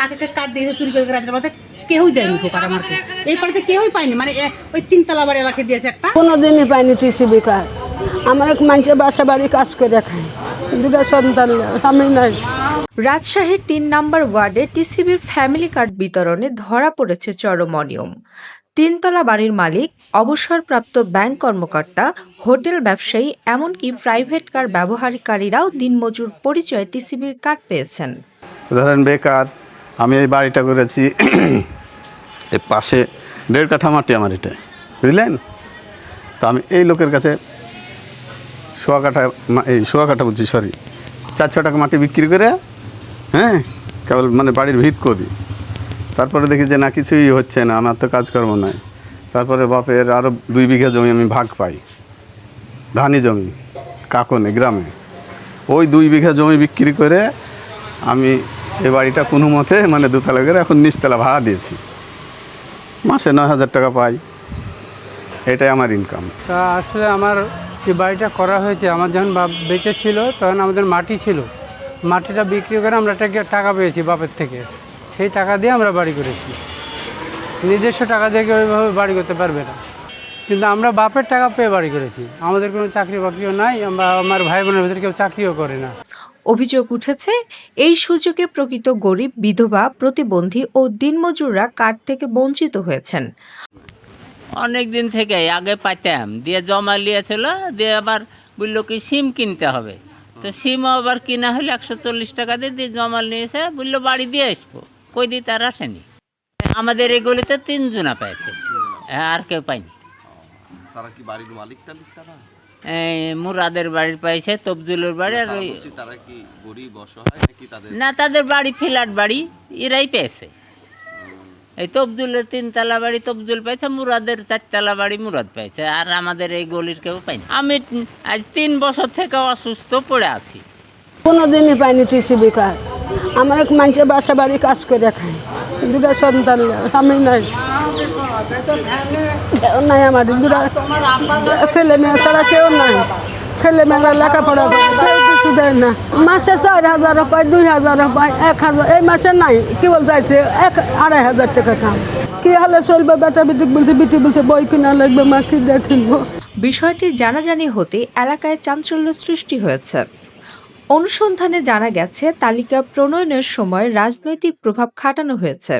কাকে কার্ড দিয়েছে চুরি করে রাতের বেলাতে কেউই দেয়নি খোকার আমাকে এই পাড়াতে কেউই পায়নি মানে ওই তিনতলা বাড়ি এলাকায় দিয়েছে একটা। কোনো দিনই পাইনি টিসিবি কার্ড আমার এক মানুষের বাসা বাড়ি কাজ করে খায়। দুটা সন্তান আমি নাই। রাজশাহীর তিন নম্বর ওয়ার্ডে টিসিবির ফ্যামিলি কার্ড বিতরণে ধরা পড়েছে চরম অনিয়ম। তিনতলা বাড়ির মালিক অবসরপ্রাপ্ত ব্যাংক কর্মকর্তা হোটেল ব্যবসায়ী এমনকি প্রাইভেট কার ব্যবহারকারীরাও দিনমজুর পরিচয়ে টিসিবির কার্ড পেয়েছেন। ধরেন বেকার আমি এই বাড়িটা করেছি এর পাশে দেড় কাঠা মাটি আমার এটা বুঝলেন? তো আমি এই লোকের কাছে সোয়া কাঠা এই সোয়া কাঠা বলছি সরি চারশো টাকা মাটি বিক্রি করে হ্যাঁ কেবল মানে বাড়ির ভিত করি। তারপরে দেখি যে না, কিছুই হচ্ছে না, আমার তো কাজকর্ম নাই। তারপরে বাপের আরও দুই বিঘা জমি আমি ভাগ পাই, ধানি জমি, কাকনে, গ্রামে। ওই দুই বিঘা জমি বিক্রি করে আমি এই বাড়িটা কোনো মতে মানে দুতলা করে এখন নিচতলা ভাড়া দিয়েছি। মাসে নয় হাজার টাকা পাই। এটাই আমার ইনকাম তা আসলে আমার যে বাড়িটা করা হয়েছে, আমার যখন বাপ বেঁচে ছিল, তখন আমাদের মাটি ছিল। মাটিটা বিক্রি করে আমরা টাকা পেয়েছি বাপের থেকে। সেই টাকা দিয়ে আমরা বাড়ি করেছি। নিজস্ব টাকা দিয়ে ওইভাবে বাড়ি করতে পারবে না। কিন্তু আমরা বাপের টাকা পেয়ে বাড়ি করেছি। আমাদের কোনো চাকরি বাকরিও নাই আমরা আমার ভাই বোনের ভিতরে কেউ চাকরিও করে না। অভিযোগ উঠেছে এই সুযোগে প্রকৃত গরিব বিধবা প্রতিবন্ধী ও দিনমজুররা কার্ড থেকে বঞ্চিত হয়েছেন। অনেক দিন থেকে আগে পাইতাম দিয়ে জমা নিয়েছিল দিয়ে আবার বলল কি সিম কিনতে হবে। তো সিমও আবার কিনা হলে একশো চল্লিশ টাকা দিয়ে দিয়ে জমা নিয়েছে বলল বাড়ি দিয়ে আসব। কই দিয়ে তার আসেনি। আমাদের এগুলিতে তিনজনা পেয়েছে আর কেউ পাইনি। তারা কি বাড়ির মালিক টালিক তারা এই মুরাদের বাড়ির পাইছে তবজুলের বাড়ি আর ওই তারা কি গরিব অসহায় নাকি তাদের না তাদের বাড়ি ফ্ল্যাট বাড়ি এরাই পেয়েছে। এই তবজুলের তিনতলা বাড়ি তবজুল পাইছে মুরাদের চারতলা বাড়ি মুরাদ পেয়েছে আর আমাদের এই গলির কেউ পাইনি। আমি আজ তিন বছর থেকে অসুস্থ পড়ে আছি। কোনো দিনই পাইনি টিসিবি কার্ড আমার এক মানুষের বাসা বাড়ি কাজ করে খায়। দুটা সন্তান আমি নাই। কেউ নাই আমার, দুটা ছেলে মেয়ে ছাড়া কেউ নাই। ছেলে মেয়েরা লেখাপড়া করে, কেউ কিছু দেয় না। মাসে চার হাজার পায়, দুই হাজার পায়, এক হাজার, এই মাসে নাই। কি বল যাইছে এক, আড়াই হাজার টাকা খাম কি হলে চলবে বেটা বিটি বলছে বিটি বলছে, বই কিনা লাগবে, মা কি কিনবো বিষয়টি জানাজানি হতে এলাকায় চাঞ্চল্য সৃষ্টি হয়েছে। অনুসন্ধানে জানা গেছে, তালিকা প্রণয়নের সময় রাজনৈতিক প্রভাব খাটানো হয়েছে।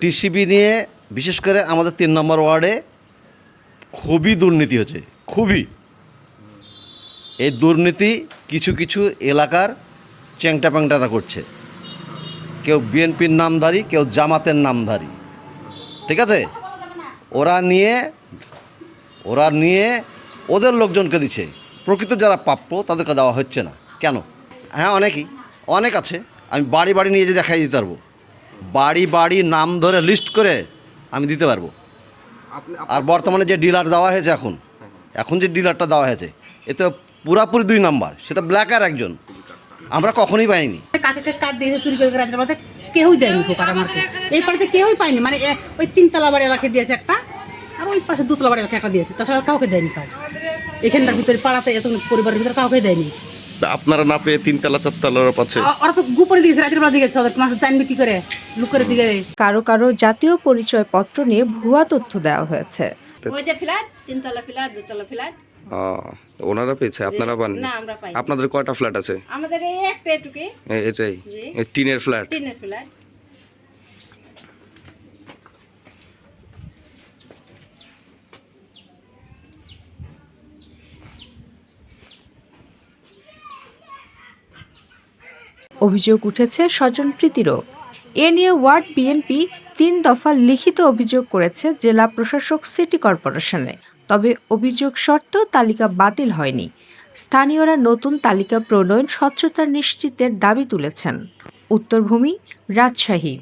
টিসিবি নিয়ে, বিশেষ করে আমাদের তিন নম্বর ওয়ার্ডে খুবই দুর্নীতি হচ্ছে, খুবই। এই দুর্নীতি কিছু কিছু এলাকার চ্যাংটা প্যাংটারা করছে। কেউ বিএনপির নামধারী, কেউ জামাতের নামধারী। ঠিক আছে? ওরা নিয়ে ওরা নিয়ে ওদের লোকজনকে দিচ্ছে। প্রকৃত যারা প্রাপ্য তাদেরকে দেওয়া হচ্ছে না। কেন? হ্যাঁ অনেকই। অনেক আছে। আমি বাড়ি বাড়ি নিয়ে যে দেখাই দিতে পারব। বাড়ি বাড়ি নাম ধরে লিস্ট করে আমি দিতে পারব। আর বর্তমানে যে ডিলার দেওয়া হয়েছে এখন এখন যে ডিলারটা দেওয়া হয়েছে এ তো পুরাপুরি দুই নাম্বার। সেটা ব্ল্যাক আর একজন। আমরা কখনোই পাইনি। কাকে কার্ড দিয়েছে চুরি করে রাতের কেউই দেয়নি খোকার আমাকে এই পাড়াতে কেউই পায়নি মানে ওই তিনতলা বাড়ি এলাকায় দিয়েছে একটা আর ওই পাশে দুতলা বাড়ি এলাকায় একটা দিয়েছে। তাছাড়া কাউকে দেয়নি এখানটার ভিতরে পাড়াতে এত পরিবারের ভিতরে কাউকে দেয়নি। আপনারা না পেয়ে তিনতলা চারতলার পাচ্ছে আ- ওরা তো গোপনে দিয়েছে রাতের বেলা দিয়েছে ওদের মানুষ জানবে কি করে লুক করে দিকে কারও কারও জাতীয় পরিচয় পত্র নিয়ে ভুয়া তথ্য দেওয়া হয়েছে। ওই যে ফ্ল্যাট তিনতলা ফ্ল্যাট দুতলা ফ্ল্যাট। ওনারা পেয়েছে আপনারা পান না আমরা পাই আপনাদের কয়টা ফ্ল্যাট আছে? আমাদের এই একটা এটুকুই। এটাই? টিনের ফ্ল্যাট? টিনের ফ্ল্যাট। অভিযোগ উঠেছে স্বজনপ্রীতিরও এ নিয়ে ওয়ার্ড বিএনপি তিন দফা লিখিত অভিযোগ করেছে জেলা প্রশাসক সিটি কর্পোরেশনে। তবে অভিযোগ সত্ত্বেও তালিকা বাতিল হয়নি। স্থানীয়রা নতুন তালিকা প্রণয়ন স্বচ্ছতা নিশ্চিতের দাবি তুলেছেন। উত্তরভূমি, রাজশাহী।